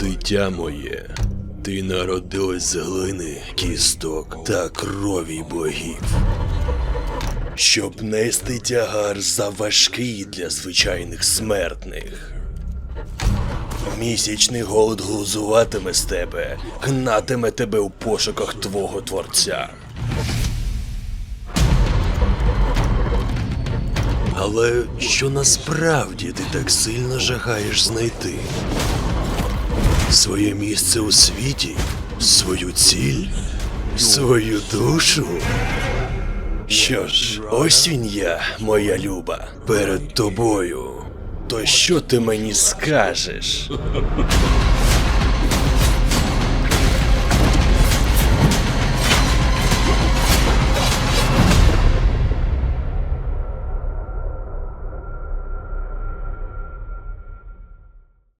Дитя моє, ти народилась з глини, кісток та крові богів. Щоб нести тягар заважкий для звичайних смертних. Місячний голод глузуватиме з тебе, гнатиме тебе у пошуках твого творця. Але що насправді ти так сильно жагаєш знайти? Своє місце у світі, свою ціль, свою душу. Що ж, ось він я, моя люба, перед тобою. То що ти мені скажеш?